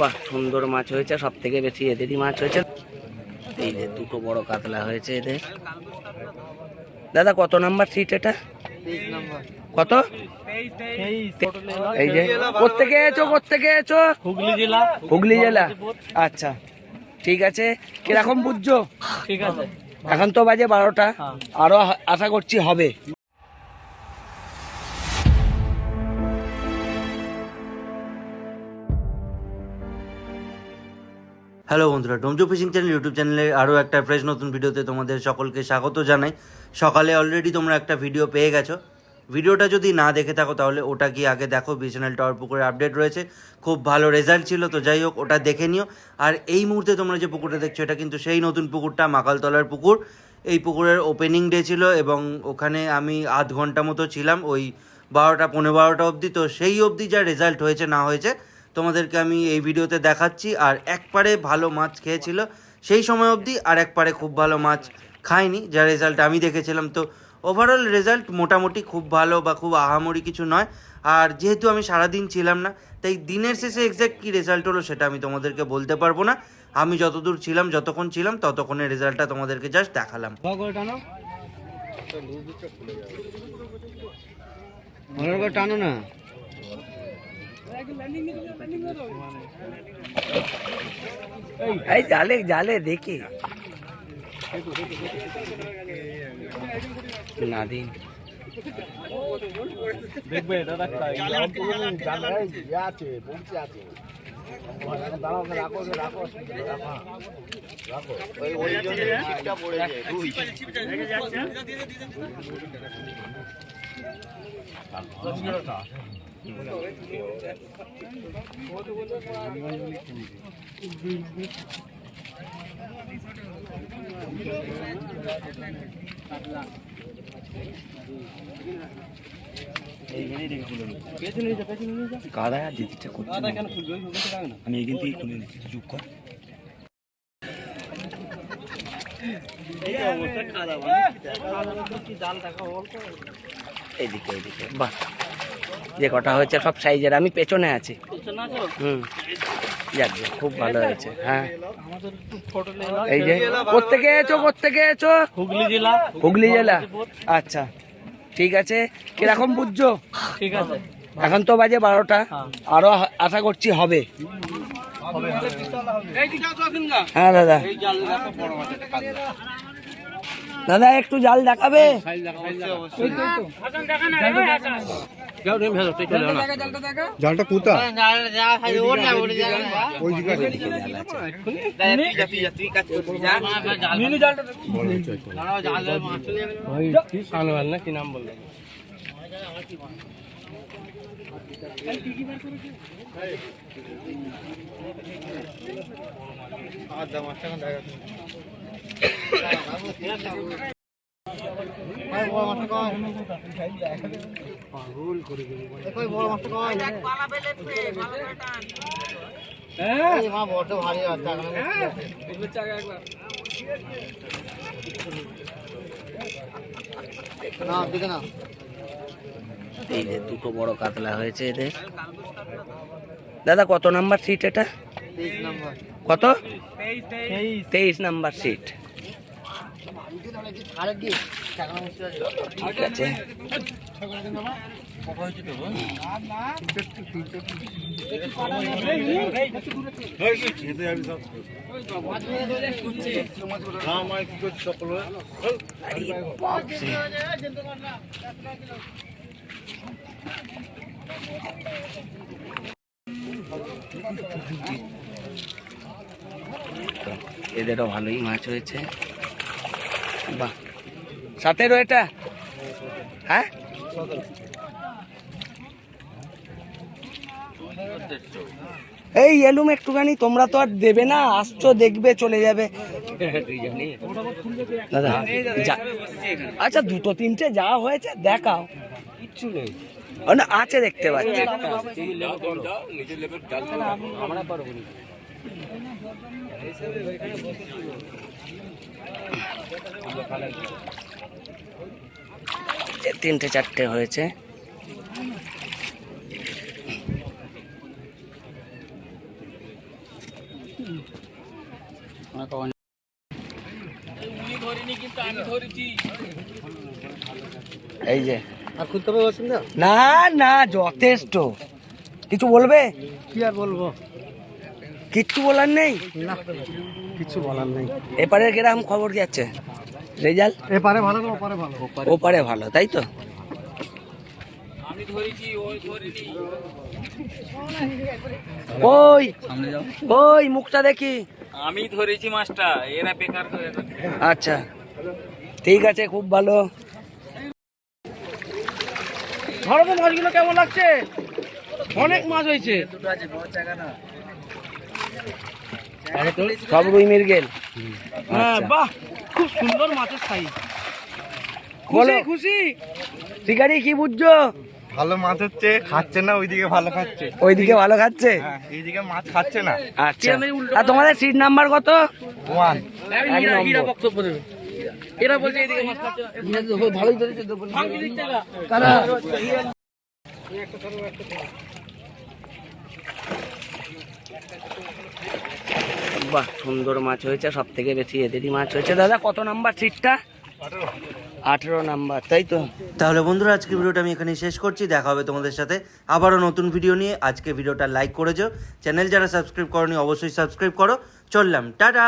বাহ সুন্দর মাছ হয়েছে সব থেকে বেশি এদেরই মাছ হয়েছে। এই যে দুটো বড় কাতলা হয়েছে এদের। দাদা কত নাম্বার সিট এটা? কত? এই যে কোথেকে এসো কোথেকে এসো হুগলি জেলা। হুগলি জেলা। আচ্ছা ঠিক আছে। কীরকম বুঝছ ঠিক আছে। এখন তো বাজে বারোটা। হ্যাঁ। আরও আশা করছি হবে। হ্যালো বন্ধুরা, ডোমজো ফিশিং চ্যানেল ইউটিউব চ্যানেলে আরও একটা ফ্রেশ নতুন ভিডিওতে তোমাদের সকলকে স্বাগত জানাই। সকালে অলরেডি তোমরা একটা ভিডিও পেয়ে গেছো। ভিডিওটা যদি না দেখে থাকো তাহলে ওটা কি আগে দেখো বিএসএনএল টাওয়ার পুকুরে আপডেট রয়েছে। খুব ভালো রেজাল্ট ছিল, তো যাই হোক, ওটা দেখে নিও। আর এই মুহূর্তে তোমরা যে পুকুরটা দেখছ, এটা কিন্তু সেই নতুন পুকুরটা, মাকালতলার পুকুর। এই পুকুরের ওপেনিং ডে ছিল এবং ওখানে আমি আধ ঘণ্টা মতো ছিলাম, ওই বারোটা পনেরো বারোটা অবধি। তো সেই অবধি যা রেজাল্ট হয়েছে, না হয়েছে তোমাদেরকে আমি এই ভিডিওতে দেখাচ্ছি, আর একবারে ভালো মাছ খেয়েছিল। সেই সময় অবধি আর একবারে খুব ভালো মাছ খায়নি যা রেজাল্ট আমি দেখেছিলাম। তো ওভারঅল রেজাল্ট মোটামুটি খুব ভালো বা খুব আহামরি কিছু নয়। আর যেহেতু আমি সারাদিন ছিলাম না, তাই দিনের শেষে এক্স্যাক্ট কী রেজাল্ট হলো সেটা আমি তোমাদেরকে বলতে পারব না। আমি যতদূর ছিলাম, যতক্ষণ ছিলাম ততক্ষণের রেজাল্টটা তোমাদেরকে জাস্ট দেখালাম। টানো। ভালো করে টানো না এই জালে জালে দেখি না দিন দেখবে দাদা কাদা আর দিদিটা করছে না। কেন হুগলিতে যাবে না আমি এখান থেকে খুলে নিচ্ছি চুপ কর এইদিকে এইদিকে বাহ। যে কটা হয়েছে সব সাইজের। আমি পেছনে আছি। হুম। যাক খুব ভালো হয়েছে হ্যাঁ। এই যে কোথেকে এসো কোথেকে এসো? হুগলি জেলা। হুগলি জেলা। আচ্ছা ঠিক আছে। কীরকম বুঝছ? ঠিক আছে। এখন তো বাজে বারোটা। হ্যাঁ। আরও আশা করছি হবে। হবে হ্যাঁ দাদা। দাদা একটু জাল দেখাবে? দেখো দেখো জালটা কোথা ওই ওই কি সানওয়াল না কি নাম বললে? এই যে দুটো বড় কাতলা হয়েছে এদের। দাদা কত নাম্বার সিট এটা? কত? তেইশ নাম্বার সিট ঠিক আছে। আরে বাপরে। তো এদেরও ভালোই মাছ হয়েছে। বাহ। সাথেরও এটা হ্যাঁ? এই এলুম একটুখানি, তোমরা তো আর দেবে না, আসছো, দেখবে, চলে যাবে। দাদা আচ্ছা দুটো, তিনটে যা হয়েছে, দেখাও। কিচ্ছু নেই না আছে দেখতে পাচ্ছি। এই তিনটে চারটে হয়েছে। এই যে। না? না যথেষ্ট। কিছু বলবে? কি আর বলব? কিচ্ছু বলার নেই? কিছু বলার নেই। এপারে কীরকম খবর কি আছে? রেজাল্ট? এপারে ভালো না ওপারে ভালো। ওপারে ভালো তাই তো? ওই ওই মুখটা দেখি। আমি ধরেছি মাছটা এরা বেকার করে আচ্ছা ঠিক আছে খুব ভালো। ধরো তো মাছগুলো কেমন লাগছে? অনেক মাছ হয়েছে। সব রুই মির্গেল হ্যাঁ আচ্ছা। বাহ খুব সুন্দর মাছের সাইজ। বলো। খুশি। খুশি শিকারি কি বুঝছ? ভালো মাছ হচ্ছে খাচ্ছে না ওইদিকে ভালো খাচ্ছে। ওইদিকে ভালো খাচ্ছে? হ্যাঁ এইদিকে মাছ খাচ্ছে না। আচ্ছা। আর তোমাদের সিট নাম্বার কত? ওয়ান এরা বলছে এদিকে মাছ খাচ্ছে। ভালোই ধরেছে। বাহ, সুন্দর মাছ হয়েছে সব থেকে বেশি এদেরই মাছ হয়েছে। দাদা, কত নাম্বার সিটটা আঠেরো নাম্বার, তাই তো? তাহলে বন্ধুরা আজকে ভিডিওটা আমি এখানে শেষ করছি। দেখা হবে তোমাদের সাথে আবারও নতুন ভিডিও নিয়ে। আজকে ভিডিওটা লাইক করেছ। চ্যানেল যারা সাবস্ক্রাইব করনি, অবশ্যই সাবস্ক্রাইব করো। চললাম, টাটা!